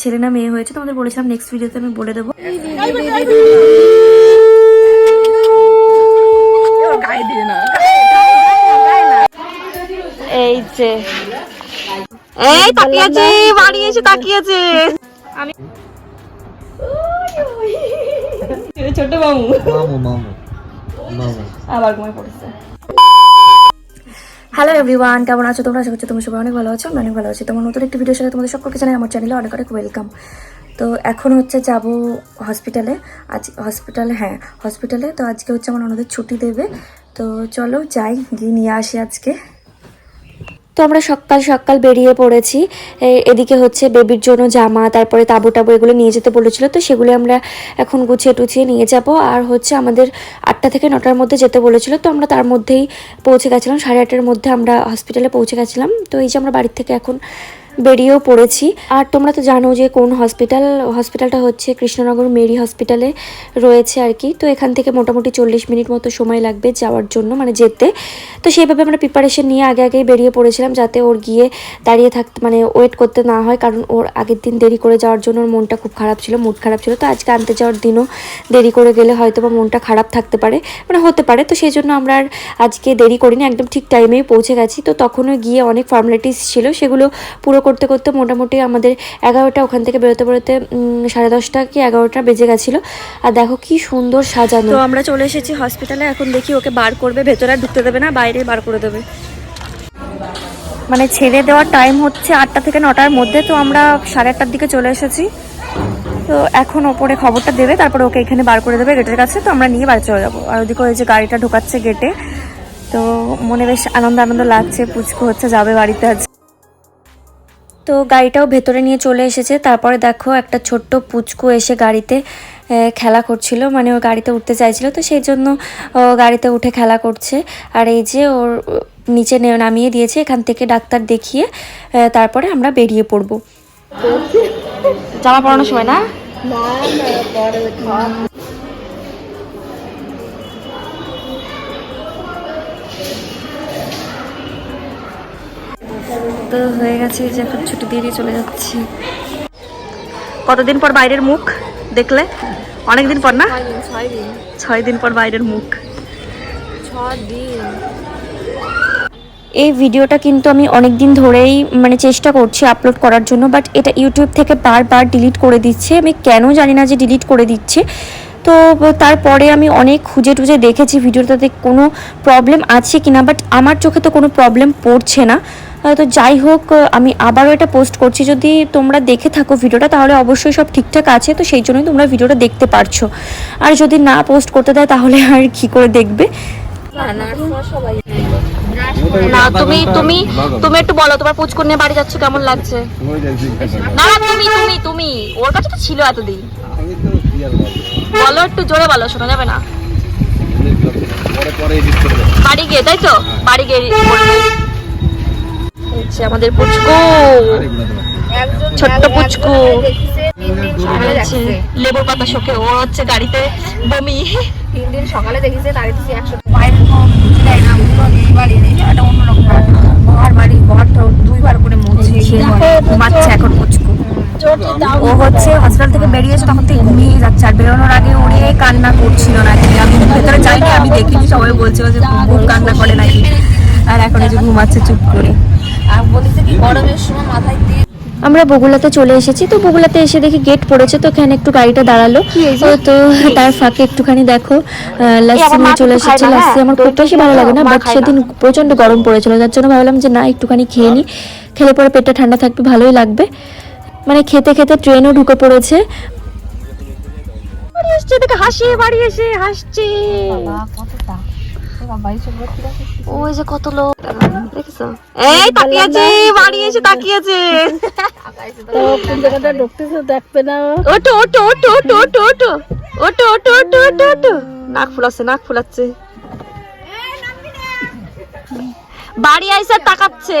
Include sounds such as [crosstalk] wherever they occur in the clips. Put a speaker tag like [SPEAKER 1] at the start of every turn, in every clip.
[SPEAKER 1] ছেলে না মেয়ে হয়েছে তোমাদের বলেছিলাম নেক্সট ভিডিওতে আমি বলে দেবো। এই যে। এই তাকিয়েছে বাড়ি এসে তাকিয়েছে। আমি ছোট বাবু
[SPEAKER 2] মামু মামু মামু।
[SPEAKER 1] আবার ঘুমায় পড়েছে। হ্যালো এভরিওয়ান কেমন আছো তোমরা? আশা করছি তুমি সবাই অনেক ভালো আছো, আমি অনেক ভালো আছি। তোমার নতুন একটি ভিডিওর সাথে তোমাদের সকলকে জানাই, আমার চ্যানেলে অনেক অনেক ওয়েলকাম তো এখন হচ্ছে যাব হসপিটালে আজ হসপিটালে হ্যাঁ হসপিটালে তো আজকে হচ্ছে আমার ওনাদের ছুটি দেবে। তো চলো যাই, গিয়ে নিয়ে আসি আজকে। তো আমরা সকাল সকাল বেরিয়ে পড়েছি। এদিকে হচ্ছে বেবির জন্য জামা, তারপরে তাবু টাবু এগুলো নিয়ে যেতে বলেছিল। তো সেগুলো আমরা এখন গুছিয়ে টুছিয়ে নিয়ে যাব। আর হচ্ছে আমাদের আটটা থেকে নটার মধ্যে যেতে বলেছিল। তো আমরা তার মধ্যেই পৌঁছে গেছিলাম। সাড়ে আটটার মধ্যে আমরা হসপিটালে পৌঁছে গেছিলাম। তো এই যে আমরা বাড়ির থেকে এখন বেরিয়েও পড়েছি। আর তোমরা তো জানো যে কোন হসপিটাল হসপিটালটা হচ্ছে কৃষ্ণনগর মেরি হসপিটালে রয়েছে আর কি। তো এখান থেকে মোটামুটি চল্লিশ মিনিট মতো সময় লাগবে যাওয়ার জন্য মানে যেতে। তো সেইভাবে আমরা প্রিপারেশন নিয়ে আগে আগেই বেরিয়ে পড়েছিলাম যাতে ওর গিয়ে দাঁড়িয়ে থাকতে মানে ওয়েট করতে না হয়, কারণ ওর আগের দিন দেরি করে যাওয়ার জন্য ওর মনটা খুব খারাপ ছিল মুড খারাপ ছিল। তো আজকে আনতে যাওয়ার দিনও দেরি করে গেলে হয়তো বা মনটা খারাপ থাকতে পারে মানে হতে পারে। তো সেই জন্য আমরা আর আজকে দেরি করিনি, একদম ঠিক টাইমেই পৌঁছে গেছি। তো তখনও গিয়ে অনেক ফর্মালিটিস ছিল, সেগুলো পুরো করতে করতে মোটামুটি আমাদের এগারোটা ওখান থেকে বেরোতে বেরোতে সাড়ে দশটা কি এগারোটা বেজে গেছিল। আর দেখো কি সুন্দর সাজানো। তো আমরা চলে এসেছি হসপিটালে এখন দেখি ওকে বার করবে ভেতরে আর ঢুকতে দেবে না বাইরে বার করে দেবে। মানে ছেড়ে দেওয়ার টাইম হচ্ছে আটটা থেকে নটার মধ্যে তো আমরা সাড়ে আটটার দিকে চলে এসেছি। তো এখন ওপরে খবরটা দেবে তারপরে ওকে এখানে বার করে দেবে গেটের কাছে তো আমরা নিয়ে বাড়ি চলে যাব। আর ওদিকে ওই যে গাড়িটা ঢোকাচ্ছে গেটে তো মনে বেশ আনন্দ আনন্দ লাগছে পুচকু হচ্ছে যাবে বাড়িতে আজ। তো গাড়িটাও ভেতরে নিয়ে চলে এসেছে। তারপরে দেখো একটা ছোট্ট পুচকু এসে গাড়িতে খেলা করছিল। মানে ও গাড়িতে উঠতে চাইছিল তো সেই জন্য ও গাড়িতে উঠে খেলা করছে। আর এই যে ওর নিচে নে- নামিয়ে দিয়েছে এখান থেকে ডাক্তার দেখিয়ে তারপরে আমরা বেরিয়ে পড়ব। জামা পরানোর সময় না? তো হয়ে গেছে যে এখন ছুটি দিয়ে চলে যাচ্ছি। কতদিন পর বাইরের মুখ দেখলে? অনেক দিন পর না? ছয় দিন পর বাইরের মুখ। এই ভিডিওটা কিন্তু আমি অনেক দিন ধরেই মানে চেষ্টা করছি আপলোড করার জন্য বাট এটা ইউটিউব থেকে বারবার ডিলিট করে দিচ্ছে। আমি কেন জানি না যে ডিলিট করে দিচ্ছে। তো তারপরে আমি অনেক খুঁজে টুজে দেখেছি ভিডিওটাতে কোনো প্রবলেম আছে কিনা বাট আমার চোখে তো কোনো প্রবলেম পড়ছে না। তো যাই হোক আমি আবারও এটা পোস্ট করছি। যদি তোমরা দেখে থাকো ভিডিওটা তাহলে অবশ্যই সব ঠিকঠাক আছে। তো সেই জন্যই তোমরা ভিডিওটা দেখতে পারছ। আর যদি না পোস্ট করতে দেয় তাহলে আর কি করে দেখবে? না তুমি তুমি তুমি একটু বলো তোমার পুচকুর নিয়ে বাড়ি যাচ্ছ কেমন লাগছে? না তুমি তুমি তুমি ওর কাছে তো ছিল এতদিন। বলো একটু জোরে বলো শোনা যাবে না? বাড়ি গিয়ে তাই তো? বাড়ি গিয়ে আমাদের পুচকু। ছোট্ট পুচকু। লেবুর পাতা শোকে ও হচ্ছে গাড়িতে বমি। এখন পুচকু। ও হচ্ছে হসপিটাল থেকে বেরিয়েছে তখন থেকে ঘুমিয়ে যাচ্ছে। আর বেরোনোর আগে উড়ে কান্না করছিল নাকি? আমি ভেতরে যাইনি আমি দেখিনি। সবাই বলছিল যে খুব খুব কান্না করে নাকি। আর এখন যে ঘুমাচ্ছে চুপ করে।
[SPEAKER 3] আর বলিছে কি গরমের সময় মাথায়
[SPEAKER 1] আমরা বগুলাতে চলে এসেছি তো বগুলাতে এসে দেখি গেট পড়েছে তো এখানে একটু গাড়িটা দাঁড়াল। তো তার ফাঁকে একটুখানি দেখো আহ, লাস্সি নিয়ে চলে এসেছে লাস্সি আমার খুব বেশি ভালো লাগে না বাট সেদিন প্রচণ্ড গরম পড়েছিল যার জন্য ভাবলাম যে না একটুখানি খেয়ে নি। খেলে পরে পেটটা ঠান্ডা থাকবে ভালোই লাগবে। মানে খেতে খেতে ট্রেনও ঢুকে পড়েছে। বাড়ি এসছে দেখে হাসি বাড়ি এসে হাসছে? ওই যে কত লোক। দেখেছ? এই তাকিয়েছে বাড়ি এসে তাকিয়েছে।
[SPEAKER 3] কোন জায়গাটা ঢুকতেছে দেখবে না
[SPEAKER 1] ওটো ওটো ওটো ওটো ওটো ওটো ওটো ওটো ওটো ওটো ওটো নাক ফুলাচ্ছে নাক ফুলাচ্ছে। বাড়ি আইসে আর তাকাচ্ছে।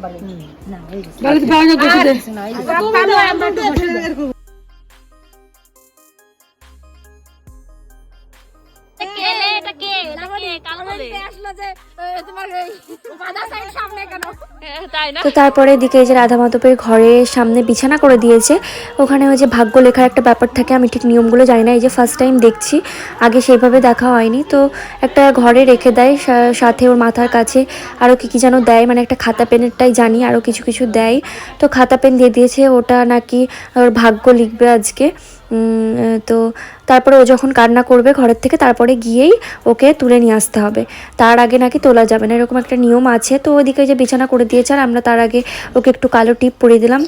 [SPEAKER 1] না তো তারপরে এদিকে এই যে রাধা মাধবের ঘরের সামনে বিছানা করে দিয়েছে। ওখানে ওই যে ভাগ্য লেখার একটা ব্যাপার থাকে আমি ঠিক নিয়মগুলো জানি না এই যে ফার্স্ট টাইম দেখছি। আগে সেইভাবে দেখা হয়নি। তো একটা ঘরে রেখে দেয় সা- সাথে ওর মাথার কাছে আরও কী কী যেন দেয় মানে একটা খাতা পেনেরটাই জানি আরও কিছু কিছু দেয়। তো খাতা পেন দিয়ে দিয়েছে ওটা নাকি ওর ভাগ্য লিখবে আজকে। তো তারপরে ও যখন কান্না করবে ঘরের থেকে, তারপরে গিয়েই ওকে তুলে নিয়ে আসতে হবে। তার আগে নাকি তোলা যাবে না, এরকম একটা নিয়ম আছে। তো ওদিকে যে বিছানা করে দিয়েছে, আর আমরা তার আগে ওকে একটু কালো টিপ পরিয়ে দিলাম।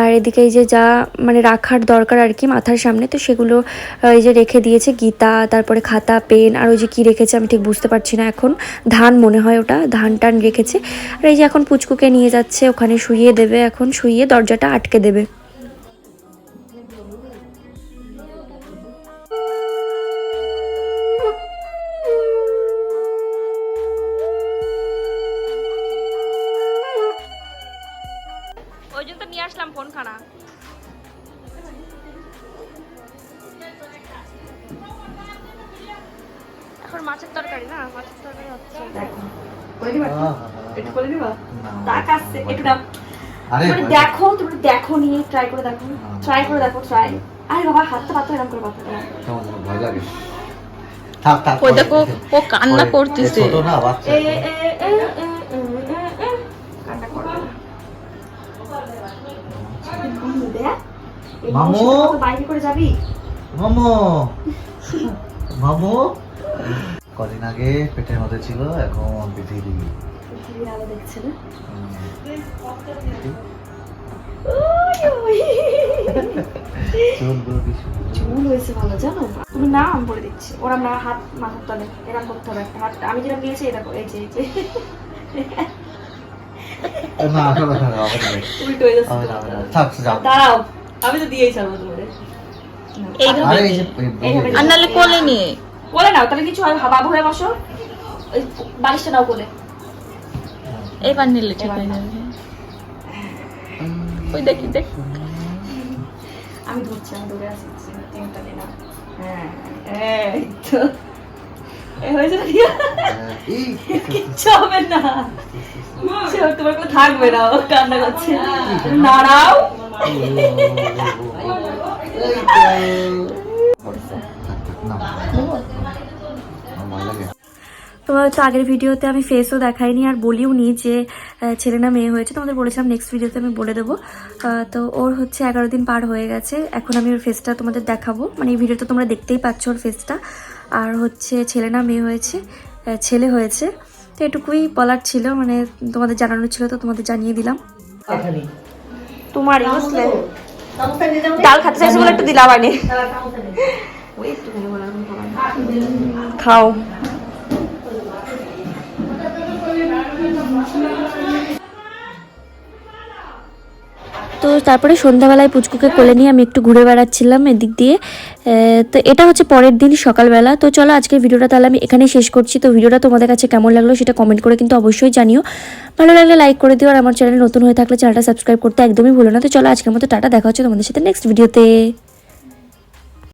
[SPEAKER 1] আর এদিকে যে যা মানে রাখার দরকার আর কি মাথার সামনে, তো সেগুলো এই যে রেখে দিয়েছে গীতা, তারপরে খাতা, পেন, আর ওই যে কী রেখেছে আমি ঠিক বুঝতে পারছি না এখন। ধান মনে হয় ওটা, ধান টান রেখেছে। আর এই যে এখন পুচকুকে নিয়ে যাচ্ছে, ওখানে শুইয়ে দেবে এখন, শুইয়ে দরজাটা আটকে দেবে। আসলাম এখন মাছের তরকারি না? মাছের তরকারি হচ্ছে। একটু করে দিবা? তাকাচ্ছে একটু দাও। দেখো তুমি দেখো নিয়ে ট্রাই করে দেখো। ট্রাই করে দেখো ট্রাই আরে বাবা হাতটা পাতো এরকম করে পাতো
[SPEAKER 2] ভয় লাগে। থাক থাক
[SPEAKER 3] দেখো ও কান্না করতেছে।
[SPEAKER 2] ছোট না বাচ্চা। মামু।
[SPEAKER 1] বাইরে করে যাবি?
[SPEAKER 2] মামু? [laughs] মামু? কদিন আগে পেটের মধ্যে ছিল এখন পৃথিবী
[SPEAKER 1] পৃথিবীর আলো দেখছে না?
[SPEAKER 2] চুলগুলো কি সুন্দর।
[SPEAKER 1] চুল হয়েছে ভালো জানো? তুমি না আমি বলে দিচ্ছি। ওরা আমরা হাত মাথার তলে এরকম করতে হবে একটা হাত। আমি যেটা দিয়েছি এটা এই যে যে। উল্টো হয়ে যাচ্ছে। দাঁড়াও। আমি তো দিয়েই ছাড়বো তোমাদের।
[SPEAKER 3] এইভাবে
[SPEAKER 2] আরে এই যে এই-
[SPEAKER 1] এইভাবে
[SPEAKER 3] আর নাহলে কোলে নিয়ে।
[SPEAKER 1] বলে নাও তাহলে কিছু হয় বাবু বসো। ওই বালিশটা নাও কোলে।
[SPEAKER 3] এবার নিলে ঠিক হয়ে যাবে। ওই দেখি দেখ।
[SPEAKER 1] আমি ধরছি আমি দৌড়ে আসছি তিনটা দিন হ্যাঁ এই তো। এ হয়েছে না দিয়া?
[SPEAKER 2] হ্যাঁ, এই
[SPEAKER 1] কিচ্ছু হবে না। তোমার কোনো থাকবে না কান্না করছে। নাড়াও। তোমার হচ্ছে আগের ভিডিওতে আমি ফেসও দেখাইনি আর বলিও নি যে ছেলে না মেয়ে হয়েছে, তোমাদের বলেছিলাম নেক্সট ভিডিওতে আমি বলে দেবো। তো ওর হচ্ছে এগারো দিন পার হয়ে গেছে, এখন আমি ওর ফেসটা তোমাদের দেখাবো। মানে এই ভিডিওতে তোমরা দেখতেই পাচ্ছ ওর ফেসটা আর হচ্ছে ছেলে না মেয়ে হয়েছে ছেলে হয়েছে। তো এটুকুই বলার ছিল মানে তোমাদের জানানোর ছিল, তো তোমাদের জানিয়ে দিলাম। তোমারই বুঝলে? ডাল খাতে চাইছে বলে একটু দিলাম আগে। খাও। তো তারপরে সন্ধ্যাবেলায় পুচকুকে কোলে নিয়ে আমি একটু ঘুরে বেড়াচ্ছিলাম এদিক দিয়ে। তো এটা হচ্ছে পরের দিন সকালবেলা। তো চলো আজকের ভিডিওটা তাহলে আমি এখানেই শেষ করছি। তো ভিডিওটা তোমাদের কাছে কেমন লাগল সেটা কমেন্ট করে কিন্তু অবশ্যই জানিও। ভালো লাগলে লাইক করে দিও আর আমার চ্যানেল নতুন হয়ে থাকলে চ্যানেলটা সাবস্ক্রাইব করতে একদমই ভুলো না। তো চলো আজকের মতো টাটা, দেখা হচ্ছে তোমাদের সাথে নেক্সট ভিডিওতে